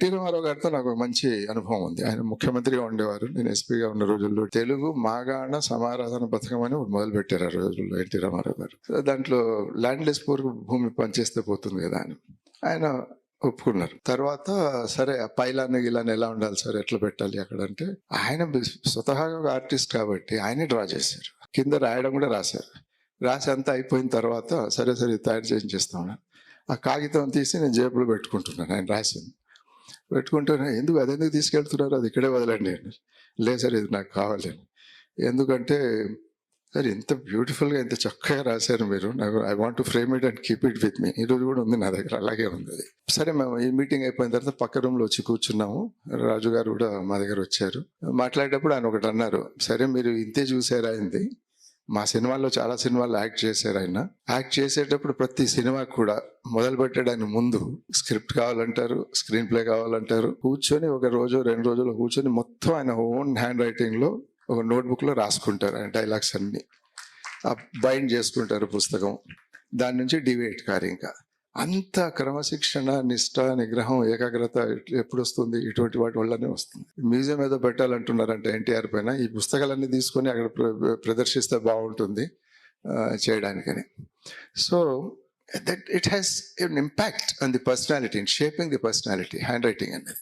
T గారితో నాకు మంచి అనుభవం ఉంది. ఆయన ముఖ్యమంత్రిగా ఉండేవారు. నేను ఎస్పీగా ఉన్న రోజుల్లో తెలుగు మాగాణ సమారాధన పథకం అని మొదలు పెట్టారు ఆ రోజుల్లో ఎన్టీ రామారావు గారు. దాంట్లో ల్యాండ్లెస్ పూర్ భూమి పనిచేస్తే పోతుంది కదా అని ఆయన ఒప్పుకున్నారు. తర్వాత సరే ఆ పైలాన్ గిలాన్ ఎలా ఉండాలి సార్? ఎట్లా పెట్టాలి అక్కడ అంటే ఆయన స్వతహాగా ఒక ఆర్టిస్ట్ కాబట్టి ఆయనే డ్రా చేశారు. కింద రాయడం కూడా రాశారు. రాసి అంతా అయిపోయిన తర్వాత సరే సరే తయారు చేసి చేస్తాను ఆ కాగితం తీసి నేను జేబులో పెట్టుకుంటున్నాను. ఆయన రాసింది. పెట్టుకుంటూనే. ఎందుకు? అది ఎందుకు తీసుకెళ్తున్నారు? అది ఇక్కడే వదలండి. అని లేదు సార్ ఇది నాకు కావాలి. అని ఎందుకంటే సార్ ఇంత బ్యూటిఫుల్గా ఇంత చక్కగా రాశారు మీరు. నాకు I want to frame it and keep it with me ఈరోజు కూడా ఉంది నా దగ్గర. అలాగే ఉంది అది. సరే మేము ఈ మీటింగ్ అయిపోయిన తర్వాత పక్క రూమ్లో వచ్చి కూర్చున్నాము. రాజు గారు కూడా మా దగ్గర వచ్చారు. మాట్లాడేటప్పుడు ఆయన ఒకటి అన్నారు. సరే మీరు ఇంతే చూసారా? అయింది మా సినిమాల్లో చాలా సినిమాలు యాక్ట్ చేశారు ఆయన. యాక్ట్ చేసేటప్పుడు ప్రతి సినిమా కూడా మొదలు పెట్టడానికి ముందు స్క్రిప్ట్ కావాలంటారు స్క్రీన్ ప్లే కావాలంటారు. కూర్చొని ఒక రోజు రెండు రోజులు కూర్చొని మొత్తం ఆయన ఓన్ హ్యాండ్ రైటింగ్లో ఒక నోట్బుక్లో రాసుకుంటారు ఆయన డైలాగ్స్ అన్ని. బైండ్ చేసుకుంటారు పుస్తకం. దాని నుంచి డివేట్ కారు ఇంకా. అంత క్రమశిక్షణ నిష్ట నిగ్రహం ఏకాగ్రత ఎప్పుడు వస్తుంది ఇటువంటి వాటి వల్లనే వస్తుంది. మ్యూజియం ఏదో పెట్టాలంటున్నారంటే ఎన్టీఆర్ పైన. ఈ పుస్తకాలన్నీ తీసుకొని అక్కడ ప్ర- ప్రదర్శిస్తే బాగుంటుంది చేయడానికని. So that it has an impact on the personality in shaping the personality handwriting అనేది.